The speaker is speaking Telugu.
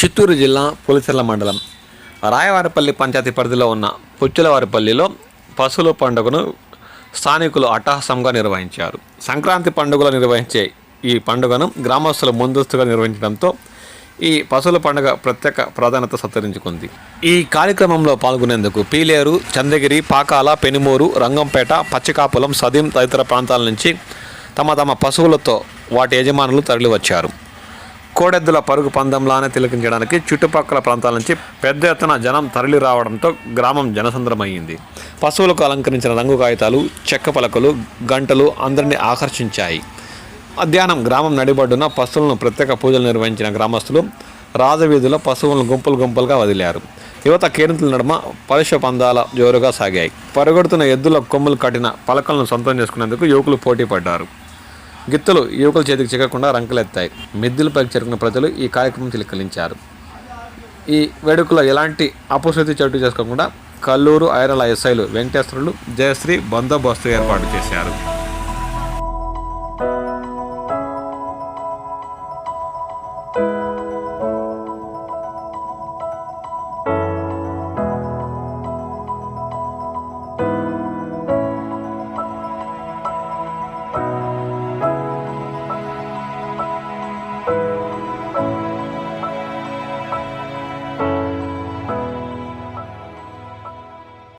చిత్తూరు జిల్లా పులిచెర్ల మండలం. రాయవారిపల్లి పంచాయతీ పరిధిలో ఉన్న పుచ్చులవారిపల్లిలో పశువుల పండుగను స్థానికులు అట్టహాసంగా నిర్వహించారు. సంక్రాంతి పండుగలో నిర్వహించే ఈ పండుగను గ్రామస్తులు ముందస్తుగా నిర్వహించడంతో ఈ పశువుల పండుగ ప్రత్యేక ప్రాధాన్యత సంతరించుకుంది ఈ కార్యక్రమంలో పాల్గొనేందుకు పీలేరు చంద్రగిరి పాకాల పెనుమూరు రంగంపేట పచ్చికాపులం సదీం తదితర ప్రాంతాల నుంచి తమ తమ పశువులతో వాటి యజమానులు తరలివచ్చారు. కోడెద్దుల పరుగు పందంలానే తిలకించడానికి చుట్టుపక్కల ప్రాంతాల నుంచి పెద్ద ఎత్తున జనం తరలి రావడంతో గ్రామం జనసంద్రమయ్యింది. పశువులకు అలంకరించిన రంగు కాగితాలు చెక్క పలకలు గంటలు అందరినీ ఆకర్షించాయి. మధ్యాహ్నం గ్రామం నడిబడ్డున పశువులను ప్రత్యేక పూజలు నిర్వహించిన గ్రామస్తులు రాజవీధిలో పశువులను గుంపులు గుంపులుగా వదిలారు. యువత కేరింతల నడుమ పరుష పందాల జోరుగా సాగాయి. పరుగొడుతున్న ఎద్దుల కొమ్ములు కట్టిన పలకలను సొంతం చేసుకునేందుకు యువకులు పోటీ పడ్డారు గిత్తలు యువకుల చేతికి చిక్కకుండా రంకలెత్తాయి. మిద్దులపైకి చేరుకున్న ప్రజలు ఈ కార్యక్రమం చిలకలించారు ఈ వేడుకలో ఎలాంటి అపశృతి చోటు చేసుకోకుండా కల్లూరు ఐరల ఎస్ఐలు వెంకటేశ్వరులు జయశ్రీ బందోబస్తు ఏర్పాటు చేశారు.